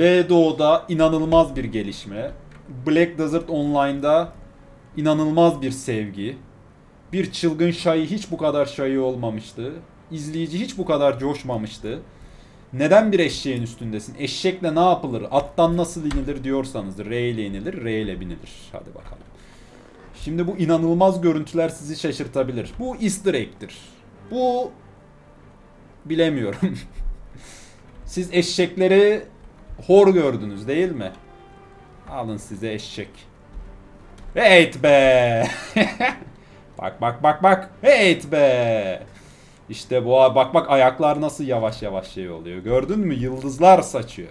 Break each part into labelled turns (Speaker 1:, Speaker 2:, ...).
Speaker 1: BDO'da inanılmaz bir gelişme. Black Desert Online'da inanılmaz bir sevgi. Bir çılgın şayı hiç bu kadar şayı olmamıştı. İzleyici hiç bu kadar coşmamıştı. Neden bir eşeğin üstündesin? Eşekle ne yapılır? Attan nasıl inilir diyorsanız R ile inilir, R ile binilir. Hadi bakalım. Şimdi bu inanılmaz görüntüler sizi şaşırtabilir. Bu easter egg'tir. Bu bilemiyorum. Siz eşekleri hor gördünüz değil mi? Alın size eşek. Evet be. bak bak bak bak. Evet be. İşte bu bak bak ayaklar nasıl yavaş yavaş şey oluyor. Gördün mü? Yıldızlar saçıyor.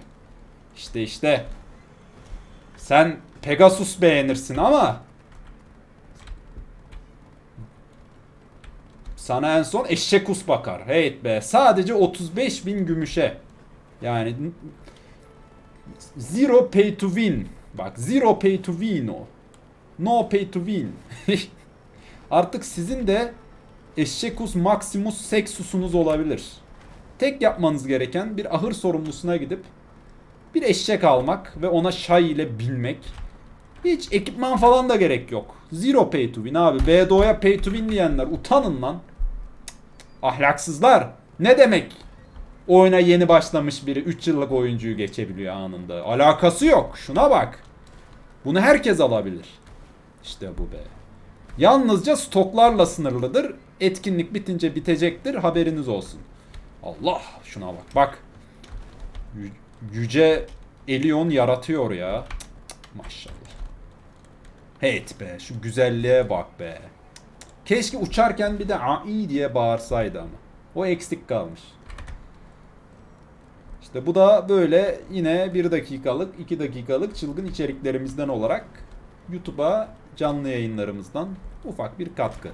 Speaker 1: İşte işte. Sen Pegasus beğenirsin ama sana en son eşekus bakar. Hey be. Sadece 35 bin gümüşe. Yani zero pay to win. Bak zero pay to win o. No pay to win. Artık sizin de Eşekus Maximus Sexus'unuz olabilir. Tek yapmanız gereken bir ahır sorumlusuna gidip bir eşek almak ve ona şay ile binmek. Hiç ekipman falan da gerek yok. Zero pay to win abi. BDO'ya pay to win diyenler utanın lan. Ahlaksızlar. Ne demek? Oyuna yeni başlamış biri 3 yıllık oyuncuyu geçebiliyor anında. Alakası yok. Şuna bak. Bunu herkes alabilir. İşte bu be. Yalnızca stoklarla sınırlıdır. Etkinlik bitince bitecektir. Haberiniz olsun. Allah şuna bak. Bak. Yü- Yüce Elion yaratıyor ya. Maşallah. Evet be şu güzelliğe bak be. Keşke uçarken bir de ai diye bağırsaydı ama. O eksik kalmış. İşte bu da böyle yine 1 dakikalık, 2 dakikalık çılgın içeriklerimizden olarak YouTube'a canlı yayınlarımızdan ufak bir katkı.